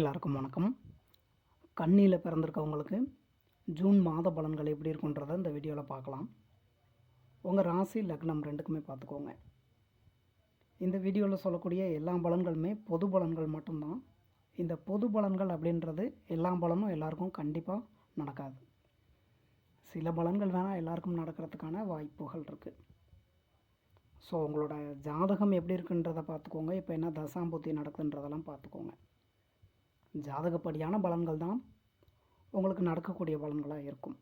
எல்லாருக்கும் வணக்கம். கண்ணியில் பிறந்திருக்கவங்களுக்கு ஜூன் மாத பலன்கள் எப்படி இருக்குன்றதை இந்த வீடியோவில் பார்க்கலாம். உங்கள் ராசி லக்னம் ரெண்டுக்குமே பார்த்துக்கோங்க. இந்த வீடியோவில் சொல்லக்கூடிய எல்லா பலன்களுமே பொது பலன்கள் மட்டும்தான். இந்த பொது பலன்கள் அப்படின்றது எல்லா பலனும் எல்லாருக்கும் கண்டிப்பாக நடக்காது. சில பலன்கள் வேணால் எல்லாருக்கும் நடக்கிறதுக்கான வாய்ப்புகள் இருக்குது ஸோ உங்களோட ஜாதகம் எப்படி இருக்குன்றதை பார்த்துக்கோங்க. இப்போ என்ன தசாம்பூர்த்தி நடக்குதுன்றதெல்லாம் பார்த்துக்கோங்க. ஜாதகப்படியான பலன்கள் தான் உங்களுக்கு நடக்கக்கூடிய பலன்களாக இருக்கும்.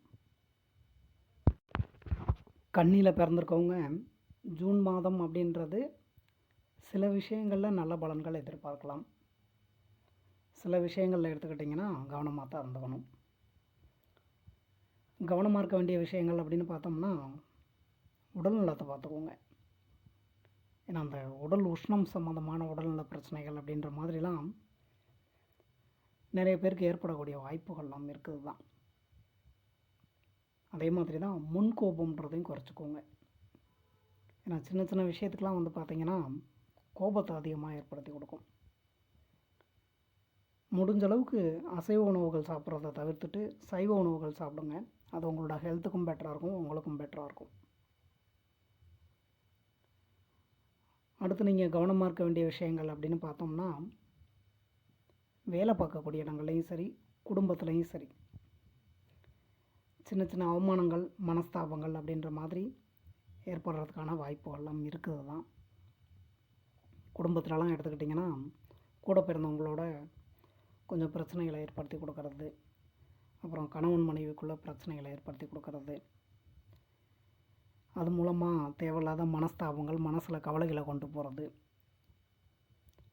கண்ணியில் பிறந்திருக்கவங்க ஜூன் மாதம் அப்படின்றது சில விஷயங்களில் நல்ல பலன்கள் எதிர்பார்க்கலாம். சில விஷயங்களில் எடுத்துக்கிட்டிங்கன்னா கவனமாக தான் இருந்துக்கணும். கவனமாக இருக்க வேண்டிய விஷயங்கள் அப்படின்னு பார்த்தோம்னா உடல் நலத்தை பார்த்துக்கோங்க. ஏன்னா அந்த உடல் உஷ்ணம் சம்மந்தமான உடல்நல பிரச்சனைகள் அப்படின்ற மாதிரிலாம் நிறைய பேருக்கு ஏற்படக்கூடிய வாய்ப்புகள்லாம் இருக்குது தான். அதே மாதிரி தான் முன்கோபம்ன்றதையும் குறைச்சிக்கோங்க. ஏன்னா சின்ன சின்ன விஷயத்துக்கெலாம் வந்து பார்த்திங்கன்னா கோபத்தை அதிகமாக ஏற்படுத்தி கொடுக்கும். முடிஞ்ச அளவுக்கு அசைவ உணவுகள் சாப்பிட்றத தவிர்த்துட்டு சைவ உணவுகள் சாப்பிடுங்க. அது உங்களோட ஹெல்த்துக்கும் பெட்டராக இருக்கும் உங்களுக்கும் பெட்டராக இருக்கும். அடுத்து நீங்கள் கவனமாக இருக்க வேண்டிய விஷயங்கள் அப்படின்னு பார்த்தோம்னா வேலை பார்க்கக்கூடிய இடங்கள்லையும் சரி குடும்பத்துலேயும் சரி. சின்ன சின்ன அவமானங்கள் மனஸ்தாபங்கள் அப்படின்ற மாதிரி ஏற்படுறதுக்கான வாய்ப்புகள்லாம் இருக்குது தான் குடும்பத்திலலாம் எடுத்துக்கிட்டிங்கன்னா கூட பிறந்தவங்களோட கொஞ்சம் பிரச்சனைகளை ஏற்படுத்தி கொடுக்கறது அப்புறம் கணவன் மனைவிக்குள்ளே பிரச்சனைகளை ஏற்படுத்தி கொடுக்கறது. அது மூலமாக தேவையில்லாத மனஸ்தாபங்கள் மனசில் கவலைகளை கொண்டு போகிறது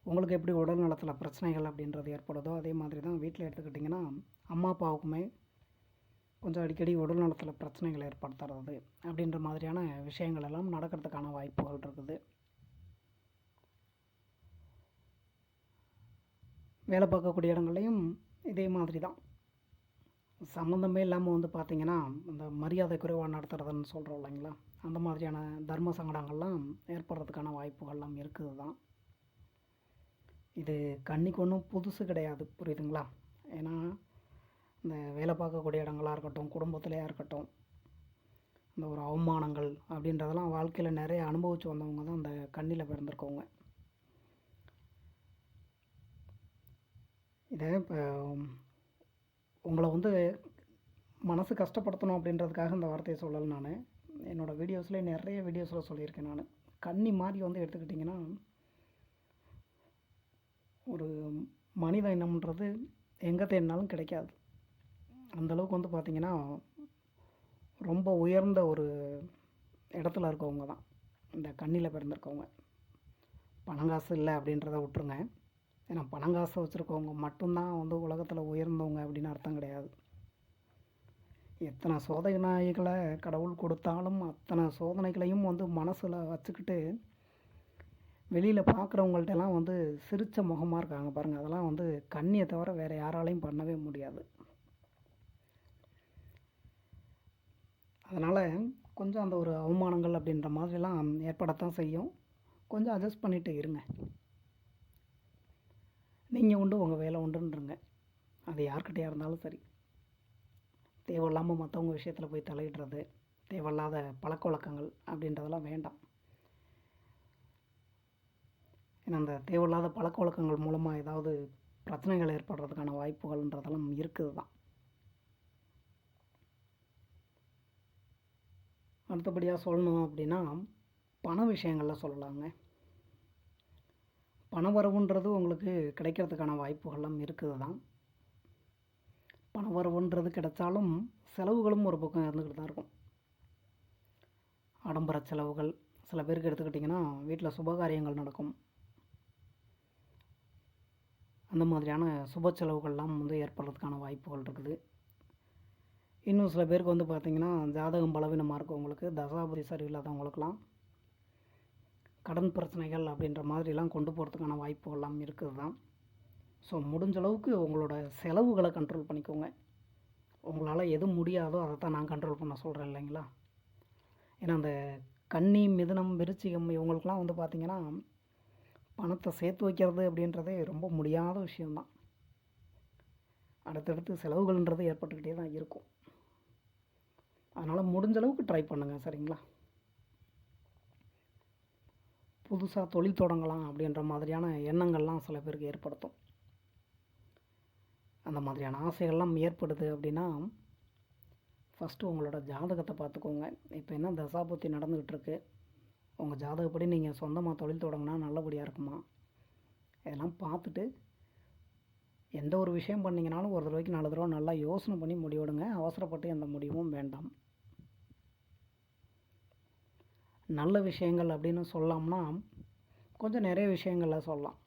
உங்களுக்கு எப்படி உடல் நலத்தில் பிரச்சனைகள் அப்படின்றது ஏற்படுதோ அதே மாதிரி தான் வீட்டில் எடுத்துக்கிட்டிங்கன்னா அம்மா அப்பாவுக்குமே கொஞ்சம் அடிக்கடி உடல் நலத்தில் பிரச்சனைகள் ஏற்படுத்துறது அப்படின்ற மாதிரியான விஷயங்கள் எல்லாம் நடக்கிறதுக்கான வாய்ப்புகள் இருக்குது. வேலை பார்க்கக்கூடிய இடங்கள்லையும் இதே மாதிரி தான். சம்மந்தமே இல்லாமல் வந்து பார்த்திங்கன்னா இந்த மரியாதை குறைவாக நடத்துறதுன்னு சொல்கிறோம் இல்லைங்களா? அந்த மாதிரியான தர்ம சங்கடங்கள்லாம் ஏற்படுறதுக்கான வாய்ப்புகள்லாம் இருக்குது தான் இது கண்ணிக்கு ஒன்றும் புதுசு கிடையாது. புரியுதுங்களா? ஏன்னா இந்த வேலை பார்க்கக்கூடிய இடங்களாக இருக்கட்டும் குடும்பத்திலையாக இருக்கட்டும் இந்த ஒரு அவமானங்கள் அப்படின்றதெல்லாம் வாழ்க்கையில் நிறைய அனுபவித்து வந்தவங்க தான் அந்த கண்ணியில் பிறந்திருக்கவங்க. இதை இப்போ உங்களை வந்து மனசு கஷ்டப்படுத்தணும் அப்படின்றதுக்காக இந்த வார்த்தையை சொல்லலை நான். என்னோடய வீடியோஸில் நிறைய வீடியோஸில் சொல்லியிருக்கேன் நான். கண்ணி மாதிரி வந்து எடுத்துக்கிட்டிங்கன்னா ஒரு மனித இனம்ன்றது எங்கே தேடினாலும் கிடைக்காது. அந்தளவுக்கு வந்து பார்த்திங்கன்னா ரொம்ப உயர்ந்த ஒரு இடத்துல இருக்கவங்க தான். இந்த கண்ணியில் பிறந்திருக்கவங்க. பணங்காசு இல்லை அப்படின்றத விட்டுருங்க. ஏன்னா பணங்காசை வச்சுருக்கவங்க மட்டும்தான் வந்து உலகத்தில் உயர்ந்தவங்க அப்படின்னு அர்த்தம் கிடையாது. எத்தனை சோதனைகளை கடவுள் கொடுத்தாலும் அத்தனை சோதனைகளையும் வந்து மனசில் வச்சுக்கிட்டு வெளியில் பார்க்குறவங்கள்ட்டெல்லாம் வந்து சிரித்த முகமாக இருக்காங்க பாருங்கள் அதெல்லாம் வந்து கண்ணியை தவிர வேறு யாராலையும் பண்ணவே முடியாது. அதனால் கொஞ்சம் அந்த ஒரு அவமானங்கள் அப்படின்ற மாதிரிலாம் ஏற்படத்தான் செய்யும். கொஞ்சம் அட்ஜஸ்ட் பண்ணிவிட்டு இருங்க. நீங்கள் உண்டு உங்கள் வேலை உண்டுன்றங்க. அது யார்கிட்டயாக இருந்தாலும் சரி. தேவையில்லாமல் மற்றவங்க விஷயத்தில் போய் தலையிடுறது தேவையில்லாத பழக்க வழக்கங்கள் அப்படின்றதெல்லாம் வேண்டாம். ஏன்னா அந்த தேவையில்லாத பழக்க வழக்கங்கள் மூலமாக ஏதாவது பிரச்சனைகள் ஏற்படுறதுக்கான வாய்ப்புகள்ன்றதெல்லாம் இருக்குது தான் அடுத்தபடியாக சொல்லணும் அப்படின்னா பண விஷயங்களில் சொல்லலாங்க. பண வரவுன்றது உங்களுக்கு கிடைக்கிறதுக்கான வாய்ப்புகள்லாம் இருக்குது தான் பண வரவுன்றது கிடைச்சாலும் செலவுகளும் ஒரு பக்கம் இருந்துக்கிட்டு தான் இருக்கும். ஆடம்பர செலவுகள் சில பேருக்கு எடுத்துக்கிட்டிங்கன்னா வீட்டில் சுபகாரியங்கள் நடக்கும். அந்த மாதிரியான சுப செலவுகள்லாம் வந்து ஏற்படுறதுக்கான வாய்ப்புகள் இருக்குது. இன்னும் சில பேருக்கு வந்து பார்த்திங்கன்னா ஜாதகம் பலவீனமாக இருக்கவங்களுக்கு தசாபதி சரியில்லாதவங்களுக்கெல்லாம் கடன் பிரச்சனைகள் அப்படின்ற மாதிரிலாம் கொண்டு போகிறதுக்கான வாய்ப்புகள்லாம் இருக்குது தான் ஸோ முடிஞ்ச அளவுக்கு உங்களோட செலவுகளை கண்ட்ரோல் பண்ணிக்கோங்க. உங்களால் எது முடியாதோ அதை தான் நான் கண்ட்ரோல் பண்ண சொல்கிறேன் இல்லைங்களா? ஏன்னா அந்த கன்னி மிதனம் விருச்சிகம் இவங்களுக்கெல்லாம் வந்து பார்த்திங்கன்னா பணத்தை சேர்த்து வைக்கிறது அப்படின்றதே ரொம்ப முடியாத விஷயந்தான் அடுத்தடுத்து செலவுகள்ன்றது ஏற்பட்டுக்கிட்டே தான் இருக்கும். அதனால் முடிஞ்ச அளவுக்கு ட்ரை பண்ணுங்கள் சரிங்களா? புதுசாக தொழில் தொடங்கலாம் அப்படின்ற மாதிரியான எண்ணங்கள்லாம் சில பேருக்கு ஏற்படுத்தும். அந்த மாதிரியான ஆசைகள்லாம் ஏற்படுது அப்படின்னா ஃபஸ்ட்டு உங்களோட ஜாதகத்தை பார்த்துக்கோங்க. இப்போ என்ன தசாபுத்தி நடந்துக்கிட்டு இருக்குது உங்கள் ஜாதகப்படி நீங்கள் சொந்தமாக தொழில் தொடங்கினா நல்லபடியாக இருக்குமா? இதெல்லாம் பார்த்துட்டு எந்த ஒரு விஷயம் பண்ணிங்கனாலும் ஒரு தடவைக்கு நாலு தடவை நல்லா யோசனை பண்ணி முடிவெடுங்க. அவசரப்பட்டு எந்த முடிவும் வேண்டாம். நல்ல விஷயங்கள் அப்படின்னு சொல்லலாம்னா கொஞ்சம் நிறைய விஷயங்கள சொல்லலாம்.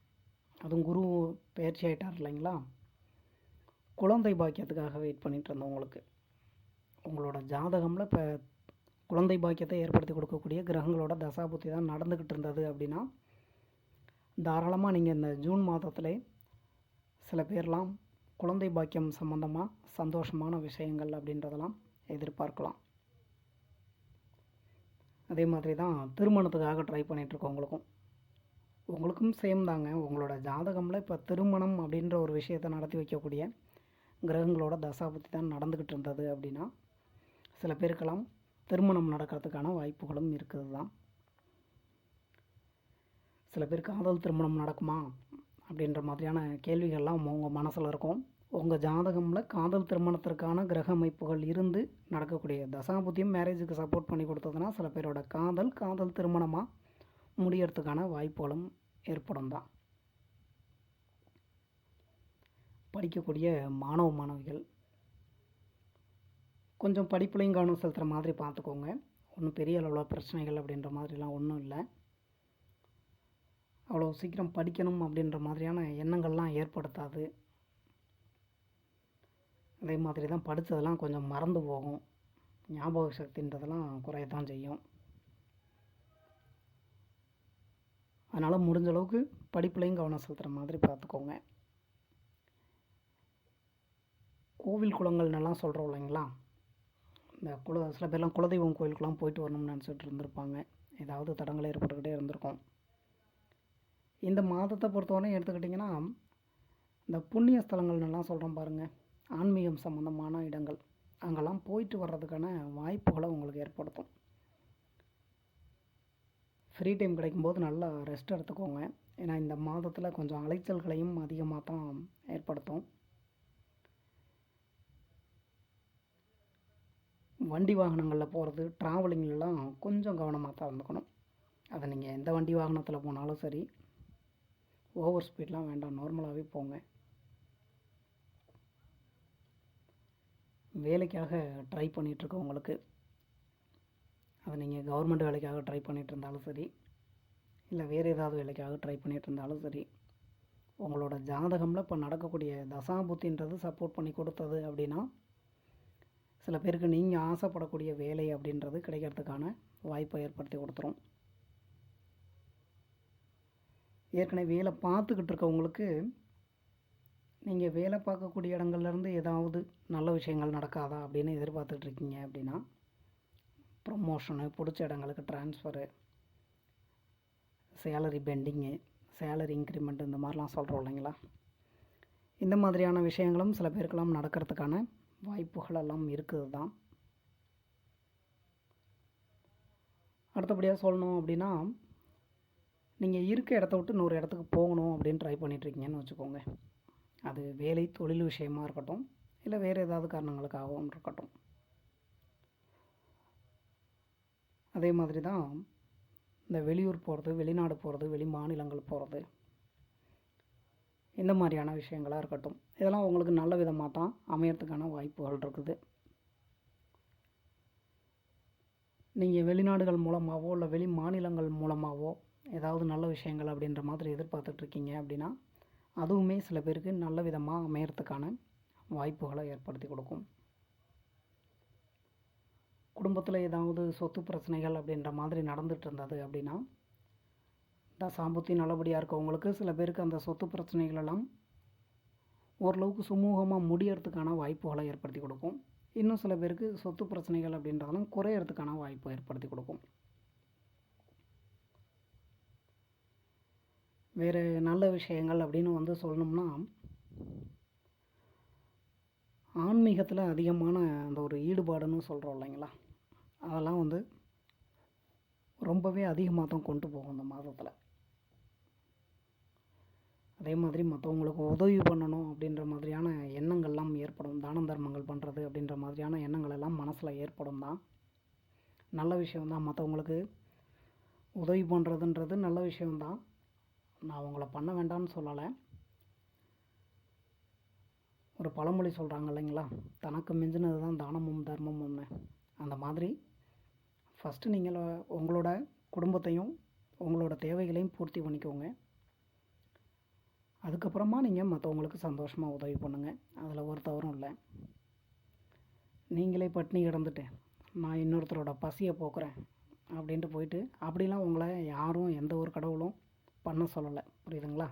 அதுவும் குரு பயிற்சி ஆகிட்டார் இல்லைங்களா? குழந்தை பாக்கியத்துக்காக வெயிட் பண்ணிகிட்டு உங்களுக்கு. உங்களோட ஜாதகமில் இப்போ குழந்தை பாக்கியத்தை ஏற்படுத்தி கொடுக்கக்கூடிய கிரகங்களோட தசாபுத்தி தான் நடந்துக்கிட்டு இருந்தது அப்படின்னா தாராளமாக நீங்கள் இந்த ஜூன் மாதத்தில் சில பேர்லாம் குழந்தை பாக்கியம் சம்மந்தமாக சந்தோஷமான விஷயங்கள் அப்படின்றதெல்லாம் எதிர்பார்க்கலாம். அதே மாதிரி தான் திருமணத்துக்காக ட்ரை பண்ணிகிட்ருக்கவங்களுக்கும் உங்களுக்கும் சேம் தாங்க. உங்களோட ஜாதகமில் இப்போ திருமணம் அப்படின்ற ஒரு விஷயத்தை நடத்தி வைக்கக்கூடிய கிரகங்களோட தசாபுத்தி தான் நடந்துக்கிட்டு இருந்தது அப்படின்னா சில பேருக்கெல்லாம் திருமணம் நடக்கிறதுக்கான வாய்ப்புகளும் இருக்குது தான் சில பேர் காதல் திருமணம் நடக்குமா? அப்படின்ற மாதிரியான கேள்விகள்லாம் உங்கள் மனசில் இருக்கும். உங்கள் ஜாதகமில் காதல் திருமணத்திற்கான கிரக அமைப்புகள் இருந்து நடக்கக்கூடிய தசாபுத்தியும் மேரேஜுக்கு சப்போர்ட் பண்ணி கொடுத்ததுன்னா சில பேரோட காதல் காதல் திருமணமாக முடியறதுக்கான வாய்ப்புகளும் ஏற்படும் தான் படிக்கக்கூடிய மாணவ மாணவிகள் கொஞ்சம் படிப்புலையும் கவனம் செலுத்துகிற மாதிரி பார்த்துக்கோங்க. ஒன்றும் பெரிய அளவில் பிரச்சனைகள் அப்படின்ற மாதிரிலாம் ஒன்றும் இல்லை. அவ்வளோ சீக்கிரம் படிக்கணும் அப்படின்ற மாதிரியான எண்ணங்கள்லாம் ஏற்படுத்தாது. அதே மாதிரி தான் படித்ததெல்லாம் கொஞ்சம் மறந்து போகும். ஞாபக சக்தின்றதெல்லாம் குறையத்தான் செய்யும். அதனால் முடிஞ்ச அளவுக்கு படிப்புலையும் கவனம் செலுத்துகிற மாதிரி பார்த்துக்கோங்க. கோவில் குளங்கள்னெல்லாம் சொல்கிறோம் இல்லைங்களா? இந்த குல சில பேர்லாம் குலதெய்வம் கோயிலுக்கெலாம் போயிட்டு வரணும்னு நினச்சிட்டு இருந்திருப்பாங்க. ஏதாவது தடங்கள் ஏற்பட்டுக்கிட்டே இருந்திருக்கும். இந்த மாதத்தை பொறுத்தவரை எடுத்துக்கிட்டிங்கன்னா இந்த புண்ணிய ஸ்தலங்கள்னெல்லாம் சொல்கிறோம் பாருங்கள் ஆன்மீகம் சம்மந்தமான இடங்கள். அங்கெல்லாம் போயிட்டு வர்றதுக்கான வாய்ப்புகளை உங்களுக்கு ஏற்படுத்தும். ஃப்ரீ டைம் கிடைக்கும்போது நல்லா ரெஸ்ட் எடுத்துக்கோங்க. ஏன்னா இந்த மாதத்தில் கொஞ்சம் அலைச்சல்களையும் அதிகமாக தான் ஏற்படுத்தும். வண்டி வாகனங்களில் போகிறது ட்ராவலிங்லலாம் கொஞ்சம் கவனமாக தான் இருந்துக்கணும். அதை நீங்கள் எந்த வண்டி வாகனத்தில் போனாலும் சரி ஓவர் ஸ்பீட்லாம் வேண்டாம். நார்மலாகவே போங்க. வேலைக்காக ட்ரை பண்ணிகிட்ருக்கவங்களுக்கு அதை நீங்கள் கவர்மெண்ட் வேலைக்காக ட்ரை பண்ணிகிட்டு இருந்தாலும் சரி இல்லை வேறு ஏதாவது வேலைக்காக ட்ரை பண்ணிகிட்டு இருந்தாலும் சரி உங்களோட ஜாதகமில் இப்போ நடக்கக்கூடிய தசாபுத்தின்றது சப்போர்ட் பண்ணி கொடுத்தது அப்படின்னா சில பேருக்கு நீங்கள் ஆசைப்படக்கூடிய வேலை அப்படின்றது கிடைக்கிறதுக்கான வாய்ப்பை ஏற்படுத்தி கொடுத்துரும். ஏற்கனவே வேலை பார்த்துக்கிட்டு இருக்கவங்களுக்கு நீங்கள் வேலை பார்க்கக்கூடிய இடங்கள்லேருந்து ஏதாவது நல்ல விஷயங்கள் நடக்காதா அப்படின்னு எதிர்பார்த்துட்ருக்கீங்க அப்படின்னா ப்ரொமோஷனு பிடிச்ச இடங்களுக்கு transfer salary pending salary increment இந்த மாதிரிலாம் சொல்கிறோம் இல்லைங்களா? இந்த மாதிரியான விஷயங்களும் சில பேருக்கெல்லாம் நடக்கிறதுக்கான வாய்ப்புகள் எல்லாம் இருக்குது தான் அடுத்தபடியாக சொல்லணும் அப்படின்னா நீங்கள் இருக்க இடத்த விட்டு இன்னொரு இடத்துக்கு போகணும் அப்படின்னு ட்ரை பண்ணிகிட்ருக்கீங்கன்னு வச்சுக்கோங்க. அது வேலை தொழில் விஷயமாக இருக்கட்டும் இல்லை வேறு ஏதாவது காரணங்களுக்காகவும் இருக்கட்டும். அதே மாதிரி தான் இந்த வெளியூர் போகிறது வெளிநாடு போகிறது வெளி மாநிலங்கள் போகிறது இந்த மாதிரியான விஷயங்களாக இருக்கட்டும். இதெல்லாம் உங்களுக்கு நல்ல விதமாக தான் அமையறதுக்கான வாய்ப்புகள் இருக்குது. நீங்கள் வெளிநாடுகள் மூலமாகவோ இல்லை வெளி மாநிலங்கள் மூலமாகவோ ஏதாவது நல்ல விஷயங்கள் அப்படின்ற மாதிரி எதிர்பார்த்துட்ருக்கீங்க அப்படின்னா அதுவுமே சில பேருக்கு நல்ல விதமாக அமையறதுக்கான வாய்ப்புகளை ஏற்படுத்தி கொடுக்கும். குடும்பத்தில் ஏதாவது சொத்து பிரச்சனைகள் அப்படின்ற மாதிரி நடந்துட்டு இருந்தது அப்படின்னா இந்த சாம்பத்தி நல்லபடியாக இருக்கவங்களுக்கு சில பேருக்கு அந்த சொத்து பிரச்சனைகள் எல்லாம் ஓரளவுக்கு சுமூகமாக முடியறதுக்கான வாய்ப்புகளை ஏற்படுத்தி கொடுக்கும். இன்னும் சில பேருக்கு சொத்து பிரச்சனைகள் அப்படின்றதெல்லாம் குறையறதுக்கான வாய்ப்பை ஏற்படுத்தி கொடுக்கும். வேறு நல்ல விஷயங்கள் அப்படின்னு வந்து சொல்லணும்னா ஆன்மீகத்தில் அதிகமான அந்த ஒரு ஈடுபாடுன்னு சொல்கிறோம் இல்லைங்களா? அதெல்லாம் வந்து ரொம்பவே அதிகமாக தான் கொண்டு போகும் இந்த மாதத்தில். அதே மாதிரி மற்றவங்களுக்கு உதவி பண்ணணும் அப்படின்ற மாதிரியான எண்ணங்கள்லாம் ஏற்படும். தானம் தர்மங்கள் பண்ணுறது அப்படின்ற மாதிரியான எண்ணங்கள் எல்லாம் மனசில் ஏற்படும் தான். நல்ல விஷயம்தான் மற்றவங்களுக்கு உதவி பண்ணுறதுன்றது நல்ல விஷயம்தான் நான் அவங்கள பண்ண வேண்டாம்னு சொல்லலை. ஒரு பழமொழி சொல்கிறாங்க இல்லைங்களா? தனக்கு மிஞ்சினது தான் தானமும் தர்மமும்னு. அந்த மாதிரி ஃபஸ்ட்டு நீங்கள் உங்களோட குடும்பத்தையும் உங்களோட தேவைகளையும் பூர்த்தி பண்ணிக்கோங்க. அதுக்கப்புறமா நீங்கள் மற்றவங்களுக்கு சந்தோஷமாக உதவி பண்ணுங்கள் அதில் ஒரு தவறும் இல்லை. நீங்களே பட்டினி கிடந்துட்டு நான் இன்னொருத்தரோட பசியை போக்குறேன் அப்படின்ட்டு போயிட்டு அப்படிலாம் உங்களை யாரும் எந்த ஒரு கடவுளும் பண்ண சொல்லலை. புரியுதுங்களா?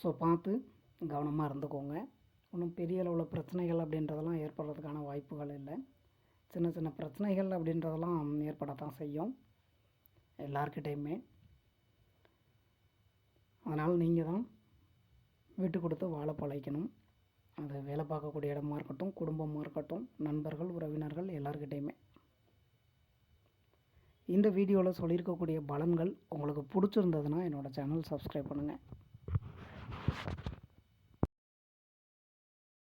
ஸோ பார்த்து கவனமாக இருந்துக்கோங்க. ஒன்றும் பெரிய அளவில் பிரச்சனைகள் அப்படின்றதெல்லாம் ஏற்படுறதுக்கான வாய்ப்புகள் இல்லை. சின்ன சின்ன பிரச்சனைகள் அப்படின்றதெல்லாம் ஏற்படத்தான் செய்யும். எல்லார்கிட்டேயுமே. அதனால் நீங்கள் தான் விட்டு கொடுத்து வாழ பழைக்கணும் அது வேலை பார்க்கக்கூடிய இடமா இருக்கட்டும் குடும்பமாக இருக்கட்டும் நண்பர்கள் உறவினர்கள் எல்லார்கிட்டேயுமே. இந்த வீடியோவில் சொல்லியிருக்கக்கூடிய பலன்கள் உங்களுக்கு பிடிச்சிருந்ததுன்னா என்னோடய சேனல் சப்ஸ்கிரைப் பண்ணுங்கள்